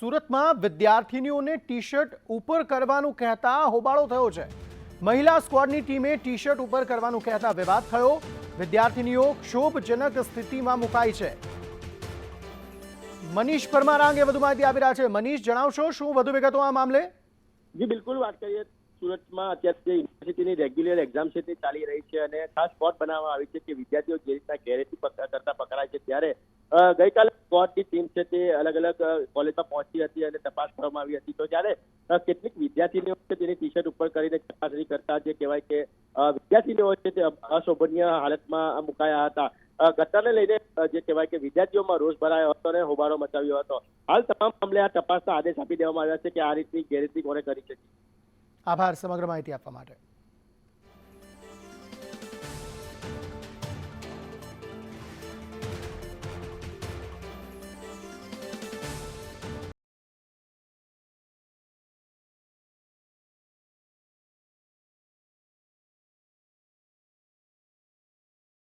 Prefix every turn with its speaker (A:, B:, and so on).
A: સુરતમાં વિદ્યાર્થીનીઓને T shirt ઉપર કરવાનું કહેતા હોબાળો થયો છે. મહિલા સ્ક્વોડની ટીમે ટી શર્ટ ઉપર કરવાનું કહેતા વિવાદ થયો. વિદ્યાર્થીનીઓ ક્ષોભજનક સ્થિતિમાં મુકાઈ છે. મનીષ પરમાર અંગે વધુ માહિતી આપી રહ્યા છે. મનીષ, જણાવશો શું વધુ વિગતો આ મામલે?
B: જી, બિલકુલ વાત કરીએ સુરતમાં અત્યારે યુનિવર્સિટીની રેગ્યુલર એક્ઝામ છે તે ચાલી રહી છે અને ખાસ સ્પોટ બનાવવામાં આવી છે કે વિદ્યાર્થીઓ જે રીતના ઘેરેથી કરતા પકડાય છે, ત્યારે ગઈકાલે સ્કોટની ટીમ છે તે અલગ અલગ કોલેજમાં પહોંચી હતી અને તપાસ કરવામાં આવી હતી. તો જ્યારે કેટલીક વિદ્યાર્થીનીઓ છે તેની ટી શર્ટ ઉપર કરીને ચકાસણી કરતા જે કહેવાય કે વિદ્યાર્થીનીઓ છે તે અશોભનીય હાલતમાં મુકાયા હતા. ઘટનાને લઈને જે કહેવાય કે વિદ્યાર્થીઓમાં રોષ ભરાયો હતો અને હોબાળો મચાવ્યો હતો. હાલ તમામ મામલે આ તપાસના આદેશ આપી દેવામાં આવ્યા છે કે આ રીતની ગેરરીતિ કોને કરી છે?
A: આભાર. સમગ્ર માહિતી આપવા માટે.